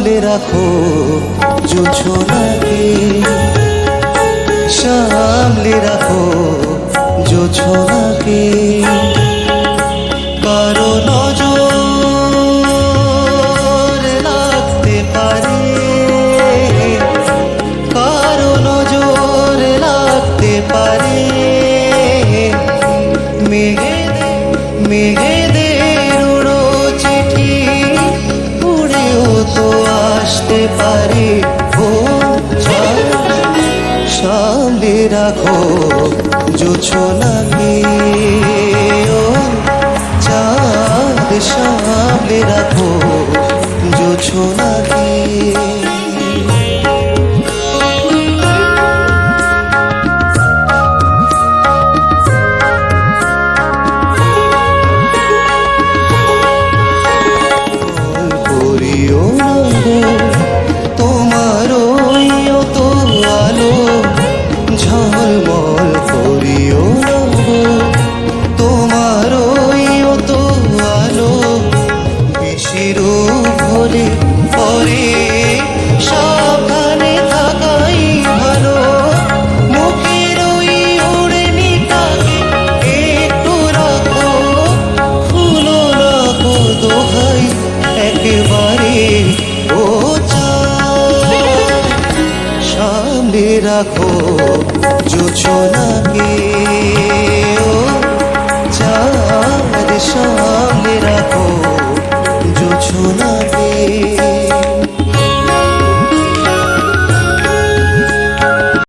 রাখো জোছনাকে সামলে রাখো জোছনাকে কারও নজর লাগতে পারে, কারও নজর লাগতে পারে। মেঘেদের মেঘেদের পারে ও সামনে রাখো জোছনাকে ও চাঁদ সামনে রাখো জোছনাকে করিও না ভরে পরে সাবধানে থাকাই ভালো। মুখের ওই উড়নিটাকে একটু রাখো, খুলো গো দোহাই, একেবারে ও সামনে রাখো